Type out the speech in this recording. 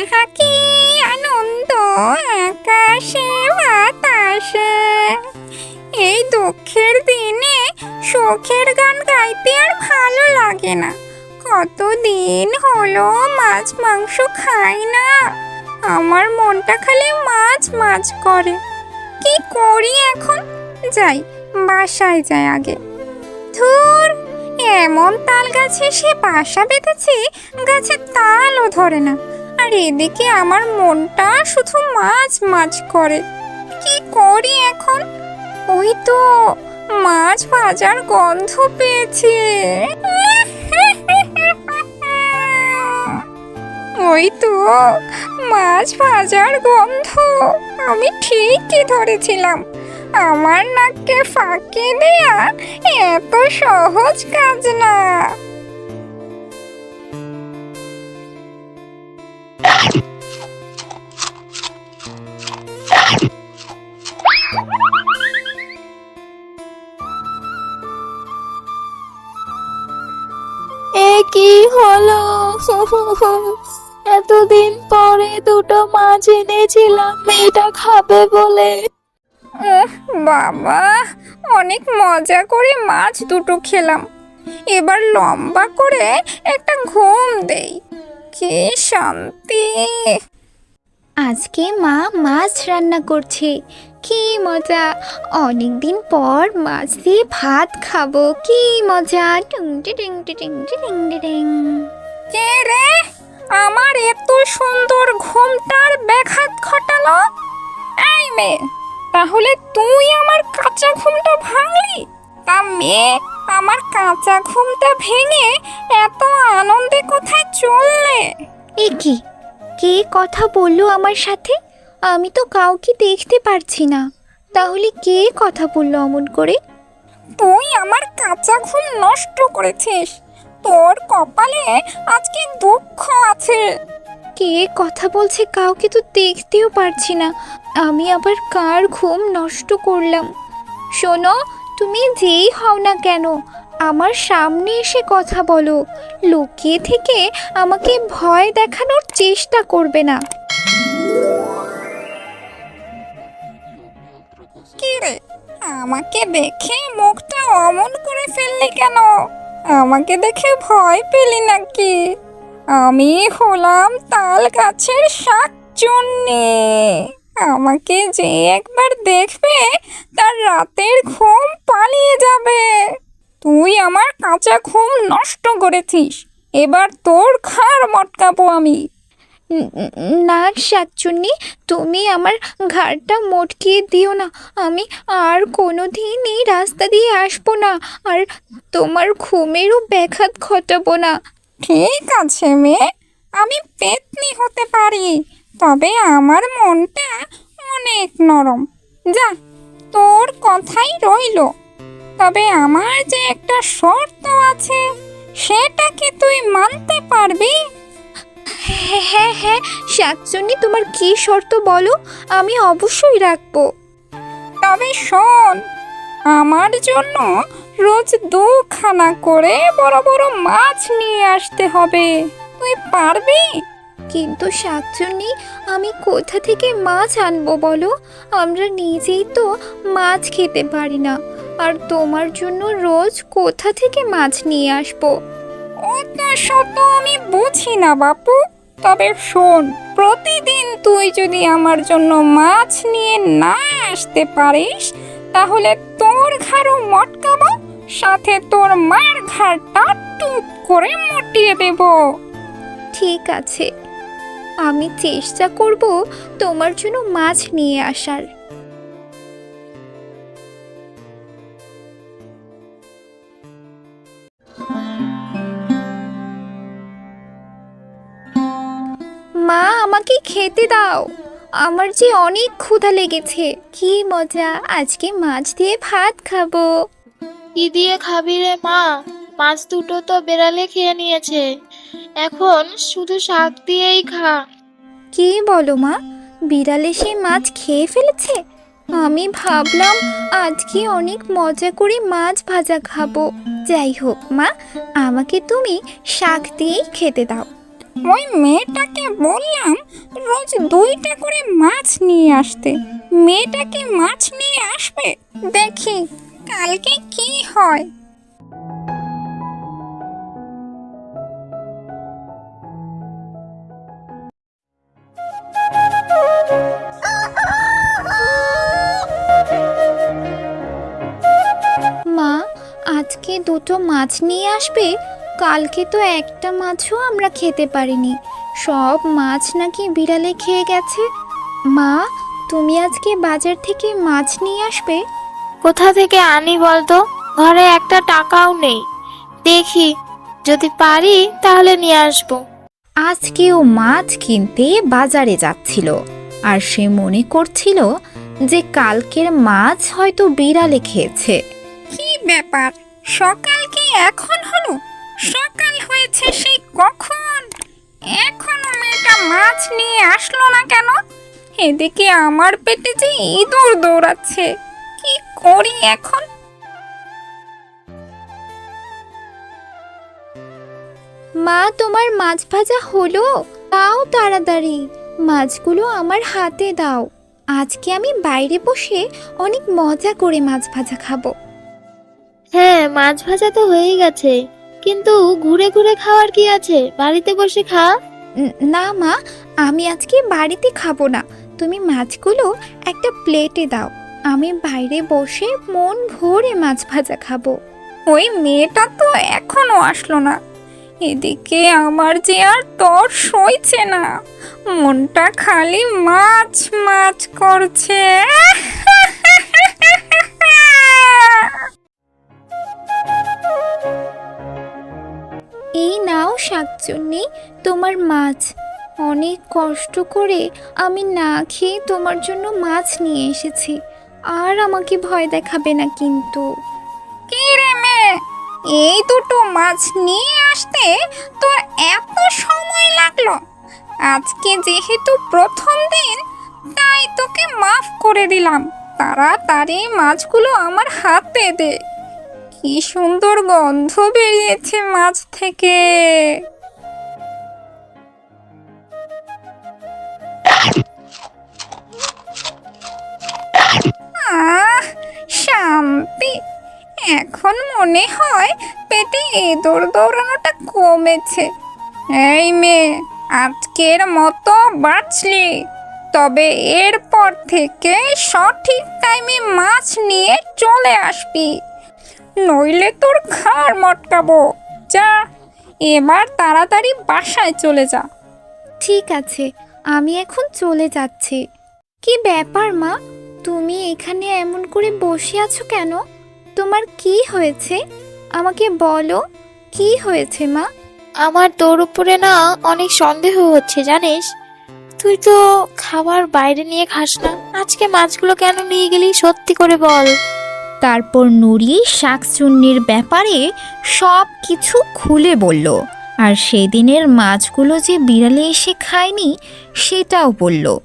আহা কি আনন্দ আকাশে, বাতাসে। এই দুঃখের দিনে সুখের গান গাইতে আর ভালো লাগে না। কতদিন হলো মাছ মাংস খাই না। আমার মনটা খালি মাছ মাছ করে। কি করি এখন? যাই, বাসায় যাই আগে। ধুর এমন তাল গাছে সে বাসা বেঁধেছে, গাছে তালও ধরে না। আর এদিকে আমার মনটা শুধু মাছ মাছ করে। কি করি এখন? ওই তো মাছ ভাজার গন্ধ পেয়েছি। ওই তো মাছ ভাজার গন্ধ। আমি ঠিকই ধরেছিলাম। আমার নাককে ফাঁকি দেয়া এত সহজ কাজ না। কি হলো? এতদিন পরে দুটো মাছ এনেছিলাম মেয়েটা খাবে বলে। বাবা অনেক মজা করে মাছ দুটো খেলাম। এবার লম্বা করে একটা ঘুম দেই। কি শান্তি। আজকে মা মাছ রান্না করছে। কি মজা। অনেক দিন পর মাছ দিয়ে ভাত খাব। কি মজা। টুং টিং টিং টিং টিং কে রে? আমার এত সুন্দর ঘুমটার ব্যাঘাত ঘটালো। এই মেয়ে তাহলে তুই আমার কাঁচা ঘুমটা ভাঙলি? তা মেয়ে আমার কাঁচা ঘুমটা ভেঙে এত আনন্দে কোথায় চললে? এ কি? কে কথা বলল আমার সাথে? আমি তো কাউকে দেখতে পারছি না। তাহলে কে কথা বলল অমন করে? তুই আমার কাঁচা ঘুম নষ্ট করেছিস। তোর কপালে আজকে দুঃখ আছে। কে কথা বলছে কাউকে তো দেখতেও পারছি না। আমি আবার কার ঘুম নষ্ট করলাম? শোনো, তুমি যেই হও না কেন, আমার সামনে এসে কথা বলো। লুকিয়ে থেকে আমাকে ভয় দেখানোর চেষ্টা করবে না। রে? আমাকে দেখে মুখটা অমন করে ফেললি কেন? আমাকে দেখে ভয় পেলি নাকি? আমি হলাম তাল গাছের শাক চুন্নি আমাকে যে একবার দেখবে, তার রাতের ঘুম পালিয়ে যাবে। তুই আমার কাঁচা ঘুম নষ্ট করেছিস। এবার তোর খার মটকাবো আমি। না শাকচুন্নি, তুমি আমার ঘাড়টা মটকিয়ে দিও না। আমি আর কোনো দিন এই রাস্তা দিয়ে আসব না, আর তোমার ঘুমেরও ব্যাঘাত ঘটাবো না। ঠিক আছে মেয়ে। আমি পেতনি হতে পারি তবে আমার মনটা অনেক নরম। যা তোর কথাই রইল। তবে আমার যে একটা শর্ত আছে সেটা কি তুই মানতে পারবি? হ্যাঁ হ্যাঁ হ্যাঁ শাকচুন্নি তোমার কী শর্ত বলো? আমি অবশ্যই রাখব। তবে শোন আমার জন্য রোজ দুখানা করে বড় বড় মাছ নিয়ে আসতে হবে। তুই পারবি? কিন্তু শাকচুন্নি আমি কোথা থেকে মাছ আনব বলো? আমরা নিজেই তো মাছ খেতে পারি না। আর তোমার জন্য রোজ কোথা থেকে মাছ নিয়ে আসব? অত শত আমি বুঝি না বাপু। তবে শোন প্রতিদিন তুই যদি আমার জন্য মাছ নিয়ে না আসতে পারিস তাহলে তোর ঘাড়ও মটকাবো। সাথে তোর মার ঘাড়টা টুপ করে মটিয়ে দেব। ঠিক আছে। আমি চেষ্টা করব তোমার জন্য মাছ নিয়ে আসার। মা, আমাকে খেতে দাও। আমার যে অনেক ক্ষুধা লেগেছে। কি মজা, আজকে মাছ দিয়ে ভাত খাব। কি দিয়ে খাবি রে মা? মাছ দুটো তো বেড়ালে খেয়ে নিয়েছে। এখন শুধু শাক দিয়েই খা। কি বলো মা? বিড়ালে সেই মাছ খেয়ে ফেলেছে? আমি ভাবলাম আজকে অনেক মজা করে মাছ ভাজা খাব। যাই হোক মা আমাকে তুমি শাক দিয়েই খেতে দাও। ওই মেয়েটাকে বললাম রোজ দুইটা করে মাছ নিয়ে আসতে। মেয়েটা কি মাছ নিয়ে আসবে? দেখি। কালকে কি হয়? মা, আজকে দুটো মাছ নিয়ে আসবে? কালকে তো একটা মাছও আমরা খেতে পারিনি। সব মাছ নাকি বিড়ালে খেয়ে গেছে। মা, তুমি আজকে বাজার থেকে মাছ নিয়ে আসবে? কোথা থেকে আনি বলতো? ঘরে একটা টাকাও নেই। দেখি যদি পারি তাহলে নিয়ে আসব। আজকেও মাছ কিনতে বাজারে যাচ্ছিল আর সে মনে করছিল যে কালকের মাছ হয়তো বিড়ালে খেয়েছে। কি ব্যাপার? সকাল কি এখন হলো? সকাল হয়েছে সেই কখন? এখনও মেয়েটা মাছ নিয়ে আসলো না কেন? এদিকে আমার পেটে যে ইঁদুর দৌড়াচ্ছে। করি এখন? মা তোমার মাছ ভাজা হলো? তাও তাড়াতাড়ি। মাছগুলো আমার হাতে দাও। আজকে আমি বাইরে বসে অনেক মজা করে মাছ ভাজা খাব। হ্যাঁ মাছ ভাজা তো হয়েই গেছে। কিন্তু ঘুরে ঘুরে খাওয়ার কি আছে? বাড়িতে বসে খা। ন- না মা আমি আজকে বাড়িতে খাব না। তুমি মাছগুলো একটা প্লেটে দাও। আমি বাইরে বসে মন ভরে মাছ ভাজা খাব। ওই মেয়েটা তো এখনও আসলো না। এদিকে আমার যে আর তর সইছে না। মনটা খালি মাছ মাছ করছে। এই নাও শাকচুন্নি, তোমার মাছ। অনেক কষ্ট করে আমি না খেয়ে তোমার জন্য মাছ নিয়ে এসেছি। আর আমাকে ভয় দেখাবে না কিন্তু। কি রে এই দুটো মাছ নিয়ে আসতে তো এত সময় লাগল। আজকে যেহেতু প্রথম দিন, তাই তোকে মাফ করে দিলাম। তাড়াতাড়ি মাছগুলো আমার হাতে দে। কি সুন্দর গন্ধ বেরিয়েছে মাছ থেকে। মনে হয় পেটে এদোর দৌড়ানোটা কমেছে। এই মেয়ে, আজকের মতো বাঁচলি। তবে এরপর থেকে সঠিক টাইমে মাছ নিয়ে চলে আসবি। নইলে তোর ঘাড় মটকাবো। যা, এবার তাড়াতাড়ি বাসায় চলে যা। ঠিক আছে, আমি এখন চলে যাচ্ছি। কি ব্যাপার মা? তুমি এখানে এমন করে বসে আছো কেন? তোমার কি হয়েছে? আমাকে বলো কি হয়েছে মা? আমার তোর উপরে না অনেক সন্দেহ হচ্ছে জানিস? তুই তো খাবার বাইরে নিয়ে খাস না। আজকে মাছগুলো কেন নিয়ে গেলি সত্যি করে বল। তারপর নুরি শাকচুন্নির ব্যাপারে সব কিছু খুলে বলল আর সেদিনের মাছগুলো যে বিড়ালে এসে খায়নি সেটাও বলল।